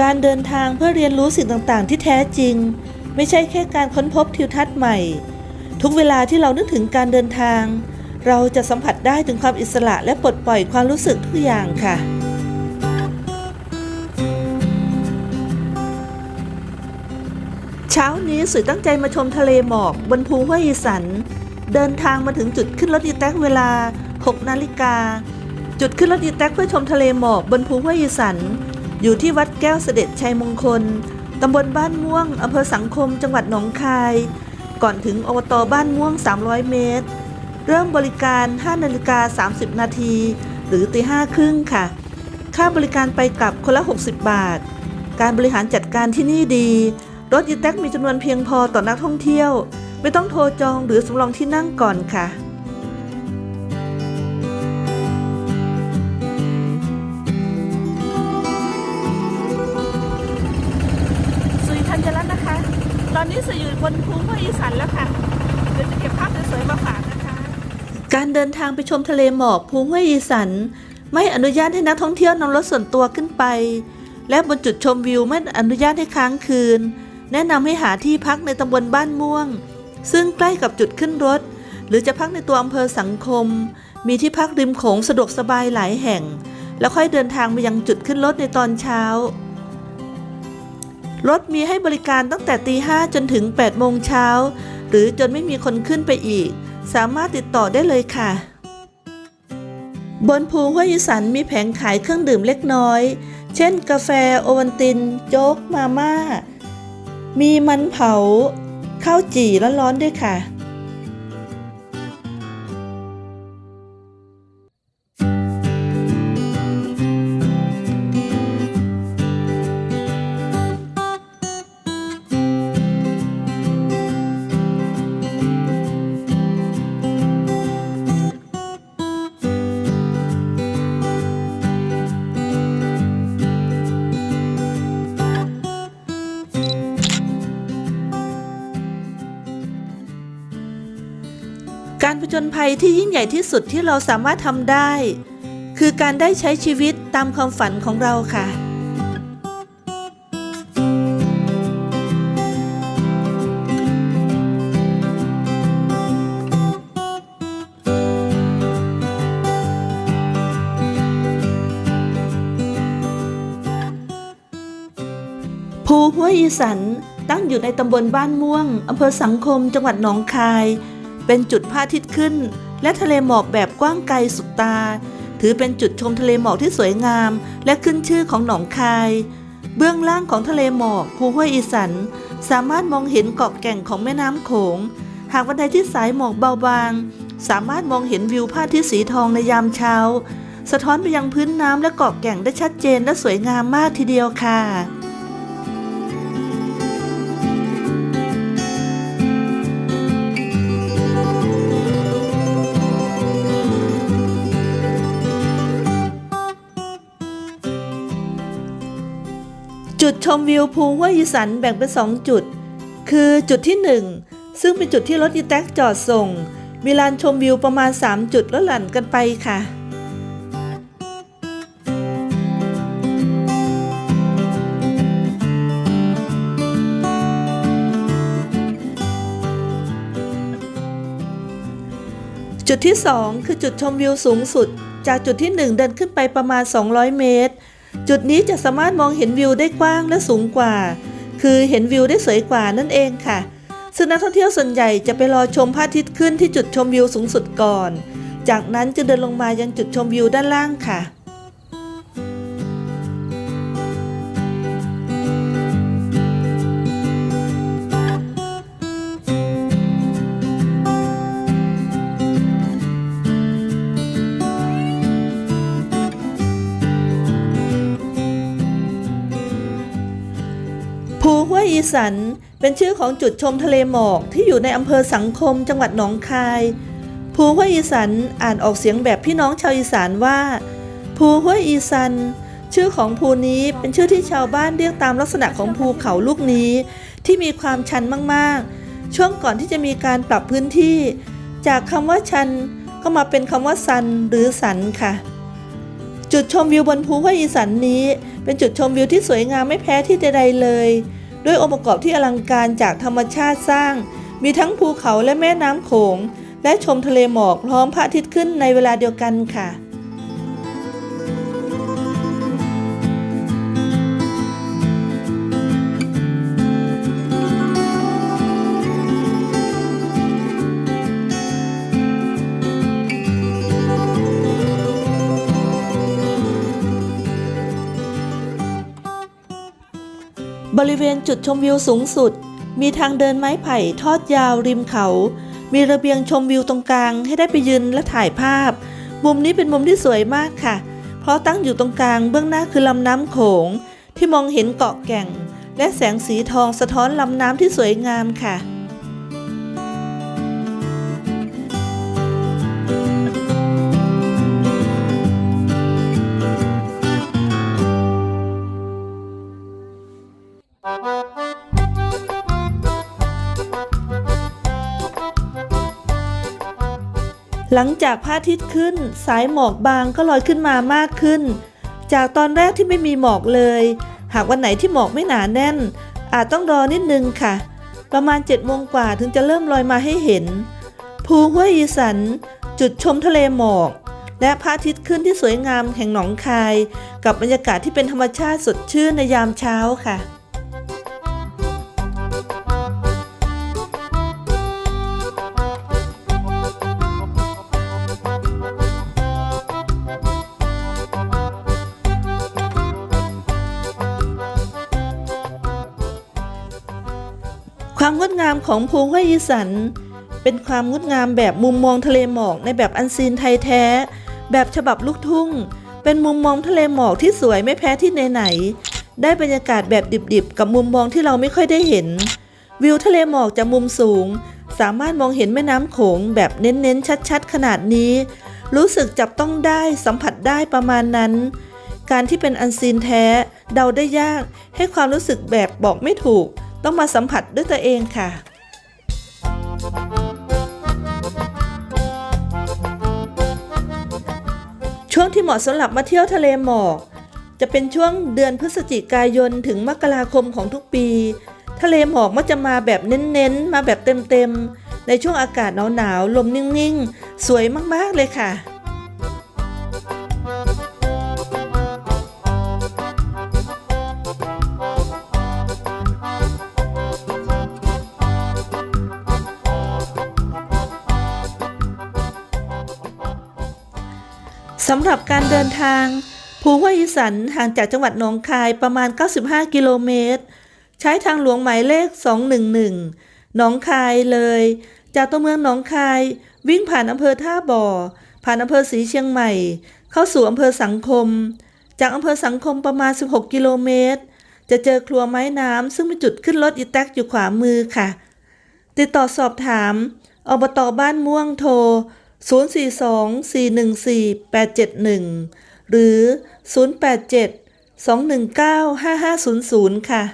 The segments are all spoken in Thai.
การเดินทางเพื่อเรียนรู้สิ่งต่างๆ ที่แท้จริง ไม่ใช่แค่การค้นพบทิวทัศน์ใหม่ ทุกเวลาที่เรานึกถึงการเดินทาง เราจะสัมผัสได้ถึงความอิสระและปลดปล่อยความรู้สึกทุกอย่างค่ะเช้านี้สุยตั้งใจมาชมทะเลหมอกบนภูห้วยอีสัน เดินทางมาถึงจุดขึ้นรถอีแท็กเวลา 6 นาฬิกา จุดขึ้นรถอีแท็กเพื่อชมทะเลหมอกบนภูห้วยอีสัน อยู่ที่วัดแก้วเสด็จชัยมงคล ตำบลบ้านม่วง อำเภอสังคม จังหวัดหนองคาย ก่อนถึงอบตบ้านม่วง 300 เมตร เริ่มบริการ 5นาฬิกา30 นาที หรือตีห้าครึ่งค่ะ ค่าบริการไปกลับคนละ 60 บาท การบริหารจัดการที่นี่ดี รถอีแท็กมีจำนวนเพียงพอต่อนักท่องเที่ยว ไม่ต้องโทรจองหรือสำรองที่นั่งก่อนค่ะ ภูห้วยอีสันแล้วค่ะ เดี๋ยวจะเก็บภาพสวยๆมาฝากนะคะ การเดินทางไปชมทะเลหมอกภูห้วยอีสันไม่อนุญาตให้นักท่องเที่ยวนำรถส่วนตัวขึ้นไป และบนจุดชมวิวไม่อนุญาตให้ค้างคืน แนะนำให้หาที่พักในตำบลบ้านม่วง ซึ่งใกล้กับจุดขึ้นรถ หรือจะพักในตัวอำเภอสังคม มีที่พักริมโขงสะดวกสบายหลายแห่ง แล้วค่อยเดินทางไปยังจุดขึ้นรถในตอนเช้า รถมีให้บริการตั้งแต่ตีห้าจนถึง 8 โมงเช้า หรือจนไม่มีคนขึ้นไปอีก สามารถติดต่อได้เลยค่ะ บนภูห้วยสันมีแผงขายเครื่องดื่มเล็กน้อย เช่น กาแฟ โอวันติน โจ๊ก มาม่า มีมันเผา ข้าวจี่ร้อนๆด้วยค่ะ ญภัยที่ยิ่งใหญ่ที่สุดที่เราสามารถทำได้ คือการได้ใช้ชีวิตตามความฝันของเราค่ะภูห้วยอีสันตั้งอยู่ในตำบลบ้านม่วงอำเภอสังคมจังหวัดหนองคาย เป็นจุดพระอาทิตย์ขึ้น และทะเลหมอกแบบกว้างไกลสุดตา ถือเป็นจุดชมทะเลหมอกที่สวยงาม และขึ้นชื่อของหนองคาย เบื้องล่างของทะเลหมอกภูห้วยอีสัน สามารถมองเห็นเกาะแก่งของแม่น้ำโขง หากวันใดที่สายหมอกเบาบาง สามารถมองเห็นวิวพระอาทิตย์สีทองในยามเช้า สะท้อนไปยังพื้นน้ำและเกาะแก่งได้ชัดเจนและสวยงามมากทีเดียวค่ะ จุดชมวิวภูห้วยอีสันแบ่งเป็น 2 จุด คือจุดที่ 1 ซึ่งเป็นจุดที่รถอีแท็กจอดส่ง มีลานชมวิวประมาณ 3 จุดแล้วหลั่นกันไปค่ะจุดที่ 2 คือจุดชมวิวสูงสุด จากจุดที่ 1 เดินขึ้นไปประมาณ 200 เมตร จุดนี้จะสามารถมองเห็นวิวได้กว้างและสูงกว่า คือเห็นวิวได้สวยกว่านั่นเองค่ะ ซึ่งนักท่องเที่ยวส่วนใหญ่จะไปรอชมพระอาทิตย์ขึ้นที่จุดชมวิวสูงสุดก่อน จากนั้นจะเดินลงมายังจุดชมวิวด้านล่างค่ะ สัน เป็นชื่อของจุดชมทะเลหมอกที่อยู่ในอำเภอสังคมจังหวัดหนองคาย ภูห้วยอีสันอ่านออกเสียงแบบพี่น้องชาวอีสานว่า ภูห้วยอีสัน ชื่อของภูนี้เป็นชื่อที่ชาวบ้านเรียกตามลักษณะของภูเขาลูกนี้ ที่มีความชันมากๆ ช่วงก่อนที่จะมีการปรับพื้นที่ จากคำว่าชันก็มาเป็นคำว่าซันหรือสันค่ะ จุดชมวิวบนภูห้วยอีสันนี้ เป็นจุดชมวิวที่สวยงามไม่แพ้ที่ใดๆเลย ด้วยองค์ประกอบที่อลังการจากธรรมชาติสร้าง มีทั้งภูเขาและแม่น้ำโขง และชมทะเลหมอกพร้อมพระอาทิตย์ขึ้นในเวลาเดียวกันค่ะ บริเวณจุดชมวิวสูงสุด มีทางเดินไม้ไผ่ทอดยาวริมเขา มีระเบียงชมวิวตรงกลางให้ได้ไปยืนและถ่ายภาพ มุมนี้เป็นมุมที่สวยมากค่ะ เพราะตั้งอยู่ตรงกลางเบื้องหน้าคือลำน้ำโขง ที่มองเห็นเกาะแก่ง และแสงสีทองสะท้อนลำน้ำที่สวยงามค่ะ หลังจากพระอาทิตย์ขึ้น สายหมอกบางก็ลอยขึ้นมามากขึ้น จากตอนแรกที่ไม่มีหมอกเลย หากวันไหนที่หมอกไม่หนาแน่น อาจต้องรอนิดนึงค่ะ ประมาณ7จ็ดโมงกว่าถึงจะเริ่มลอยมาให้เห็น ภูห้วยอีสัน จุดชมทะเลหมอก และพระอาทิตย์ขึ้นที่สวยงามแห่งหนองคาย กับบรรยากาศที่เป็นธรรมชาติสดชื่นในยามเช้าค่ะ ความงดงามของภูห้วยอีสัน เป็นความงดงามแบบมุมมองทะเลหมอกในแบบอันซีนไทยแท้ แบบฉบับลูกทุ่ง เป็นมุมมองทะเลหมอกที่สวยไม่แพ้ที่ไหนๆได้บรรยากาศแบบดิบๆ กับมุมมองที่เราไม่ค่อยได้เห็น วิวทะเลหมอกจากมุมสูง สามารถมองเห็นแม่น้ำโขงแบบเน้นๆ ชัดๆ ขนาดนี้ รู้สึกจับต้องได้สัมผัสได้ประมาณนั้น การที่เป็นอันซีนแท้ เดาได้ยากให้ความรู้สึกแบบบอกไม่ถูก ต้องมาสัมผัสด้วยตัวเองค่ะ ช่วงที่เหมาะสำหรับมาเที่ยวทะเลหมอกจะเป็นช่วงเดือนพฤศจิกายนถึงมกราคมของทุกปี ทะเลหมอกมักจะมาแบบเน้นๆ มาแบบเต็มๆ ในช่วงอากาศหนาวๆ ลมนิ่งๆ สวยมากๆเลยค่ะ สำหรับการเดินทาง ภูห้วยอีสันห่างจากจังหวัดหนองคายประมาณ 95 กิโลเมตร ใช้ทางหลวงหมายเลข 211 หนองคายเลย จากตัวเมืองหนองคาย วิ่งผ่านอำเภอท่าบ่อ ผ่านอำเภอศรีเชียงใหม่ เข้าสู่อำเภอสังคม จากอำเภอสังคมประมาณ 16 กิโลเมตร จะเจอครัวไม้น้ำซึ่งเป็นจุดขึ้นรถอีแท็กอยู่ขวามือค่ะ ติดต่อสอบถามอบตบ้านม่วงโทร 042-414-871 หรือ 087-219-5500 ค่ะ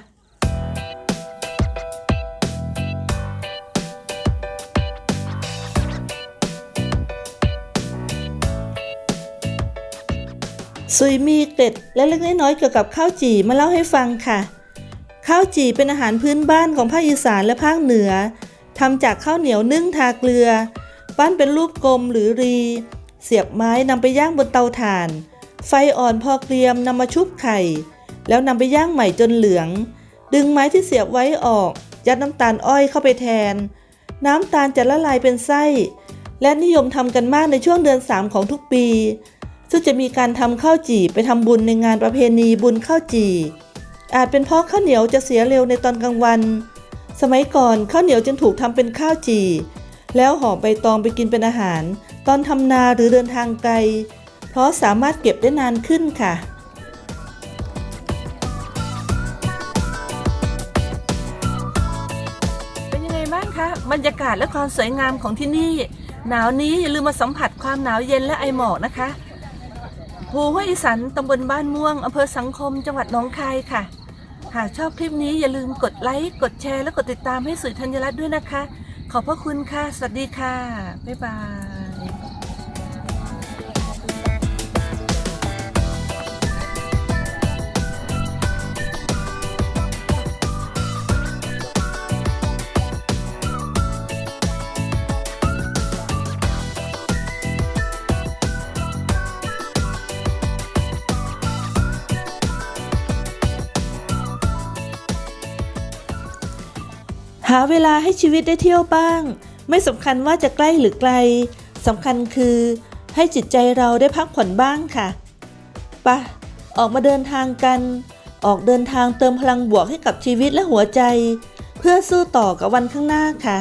ซุยมีเกร็ดและเล็กน้อยเกี่ยวกับข้าวจี่มาเล่าให้ฟังค่ะ ข้าวจี่เป็นอาหารพื้นบ้านของภาคอีสานและภาคเหนือทำจากข้าวเหนียวนึ่งทาเกลือ ปั้นเป็นรูปกลมหรือรี เสียบไม้นำไปย่างบนเตาถ่าน ไฟอ่อนพอเกรียมนำมาชุบไข่ แล้วนำไปย่างใหม่จนเหลือง ดึงไม้ที่เสียบไว้ออก ยัดน้ำตาลอ้อยเข้าไปแทน น้ำตาลจะละลายเป็นไส้ และนิยมทำกันมากในช่วงเดือน 3 ของทุกปี ซึ่งจะมีการทำข้าวจี่ไปทำบุญในงานประเพณีบุญข้าวจี่อาจเป็นเพราะข้าวเหนียวจะเสียเร็วในตอนกลางวัน สมัยก่อนข้าวเหนียวจึงถูกทำเป็นข้าวจี่ แล้วห่อใบตองไปกินเป็นอาหาร ตอนทำนาหรือเดินทางไกล เพราะสามารถเก็บได้นานขึ้นค่ะเป็นยังไงบ้างคะบรรยากาศและความสวยงามของที่นี่ หนาวนี้อย่าลืมมาสัมผัสความหนาวเย็นและไอหมอกนะคะภูห้วยอีสันตำบลบ้านม่วงอำเภอสังคม จังหวัดหนองคายค่ะ หากชอบคลิปนี้อย่าลืมกดไลค์ กดแชร์ และกดติดตามให้สื่อธัญรัตน์ด้วยนะคะ ขอบพระคุณค่ะ สวัสดีค่ะ บ๊ายบายาเวลาให้ชีวิตได้เที่ยวบ้าง ไม่สำคัญว่าจะใกล้หรือไกลสำคัญคือ ให้จิตใจเราได้พักผ่อนบ้างค่ะปะออกมาเดินทางกัน ออกเดินทางเติมพลังบวกให้กับชีวิตและหัวใจ เพื่อสู้ต่อกับวันข้างหน้าค่ะ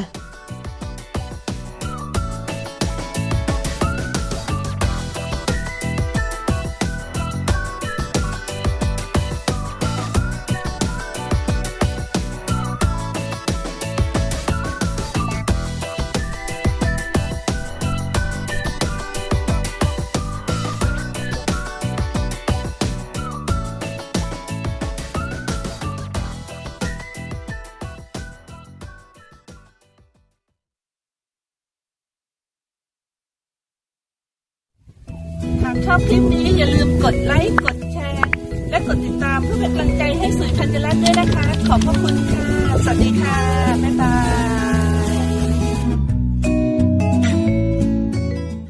ชอบคลิปนี้อย่าลืมกดไลค์กดแชร์ และกดติดตามเพื่อเป็นกำลังใจให้สื่อธัญรัตน์ด้วยนะคะ ขอบพระคุณค่ะ สวัสดีค่ะ บ๊ายบาย